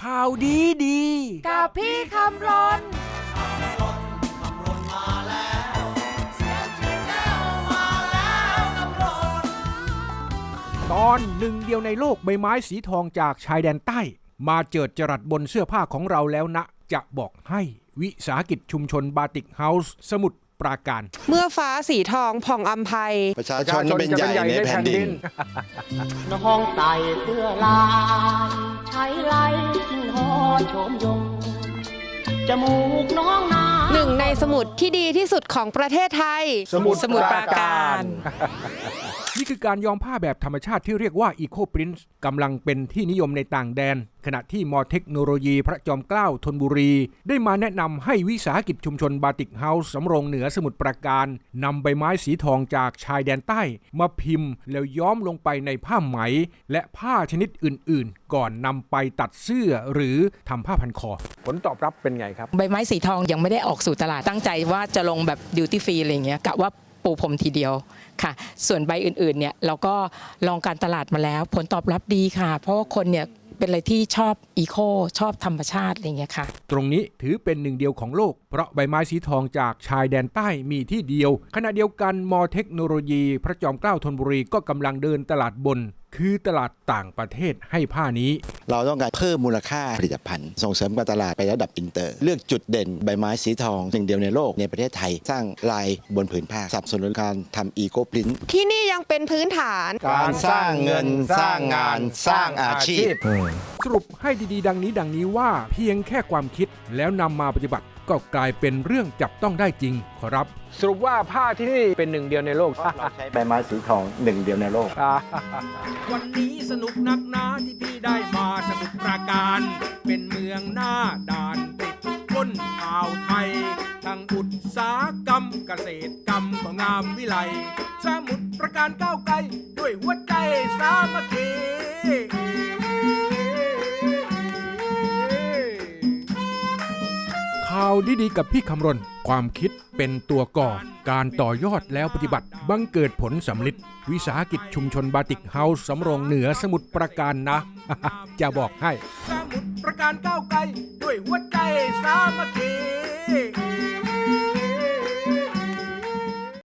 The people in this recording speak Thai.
ข่าวดีดี กับพี่คำรนตอนหนึ่งเดียวในโลกใบไม้สีทองจากชายแดนใต้ มาเจิดจรัสบนเสื้อผ้าของเราแล้วนะ จะบอกให้วิสาหกิจชุมชนบาติกเฮาส์สมุทรปราการ เมื่อฟ้าสีทองผ่องอัมภัย ประชาชนเป็นใหญ่ในแผ่นดิน น้องไต่เสื้อลายใช้ไล่ทิ้ งหอโฉมยงจมูกน้องนาหนึ่งในสมุดที่ดีที่สุดของประเทศไทย สมุทรสมุทรปราการ นี่คือการย้อมผ้าแบบธรรมชาติที่เรียกว่า Eco Print กำลังเป็นที่นิยมในต่างแดน ขณะที่มอเทคโนโลยีพระจอมเกล้าธนบุรี ได้มาแนะนำให้วิสาหกิจชุมชนบาติกเฮาส์สำโรงเหนือสมุทรปราการนำใบไม้สีทองจากชายแดนใต้ มาพิมพ์แล้วย้อมลงไปในผ้าไหม และผ้าชนิดอื่นๆ ก่อนนำไปตัดเสื้อหรือทำผ้าพันคอ ผลตอบรับเป็นไงครับ ใบไม้สีทองยังไม่ได้ออกสู่ตลาดตั้งใจว่าจะลงแบบดิวตี้ฟรีอะไรอย่างเงี้ยกะว่าปูพรมทีเดียวค่ะ ส่วนใบอื่นๆเนี่ยเราก็ลองการตลาดมาแล้ว ผลตอบรับดีค่ะ เพราะว่าคนเนี่ย เป็นอะไรที่ชอบอีโคชอบธรรมชาติอะไรเงี้ยค่ะ ตรงนี้ถือเป็นหนึ่งเดียวของโลก เพราะใบไม้สีทองจากชายแดนใต้มีที่เดียว ขณะเดียวกันมอเทคโนโลยี พระจอมเกล้าธนบุรีก็กำลังเดินตลาดบน คือตลาดต่างประเทศให้ผ้านี้ เราต้องการเพิ่มมูลค่าผลิตภัณฑ์ ส่งเสริมการตลาดไประดับอินเตอร์ เลือกจุดเด่นใบไม้สีทองหนึ่งเดียวในโลกในประเทศไทย สร้างลายบนผืนผ้าสนับสนุนการทำอีโกพรินที่นี่ยังเป็นพื้นฐาน การสร้างเงินสร้างงานสร้างอาชีพ สรุปให้ดีๆ ดังนี้ดังนี้ว่าเพียงแค่ความคิดแล้วนำมาปฏิบัติ ก็กลายเป็นเรื่องจับต้องได้จริงขอรับ สรุปว่าผ้าที่นี่เป็นหนึ่งเดียวในโลก เราใช้ใบไม้สีทองหนึ่งเดียวในโลก วันนี้สนุกนักหนาที่พี่ได้มาสมุทรปราการ เป็นเมืองหน้าด่านติดก้นอ่าวไทยทั้งอุตสาหกรรมเกษตรกรรมก็งามวิไลสมุทรปราการก้าวไกล ข่าวดีๆกับพี่คำรณ ความคิดเป็นตัวก่อ การต่อยอดแล้วปฏิบัติ บังเกิดผลสำลิดวิสาหกิจชุมชนบาติกเฮาส์สำโรงเหนือสมุทรปราการนะ จะบอกให้ สมุทรปราการก้าวไกล ด้วยหัวใจสามัคคี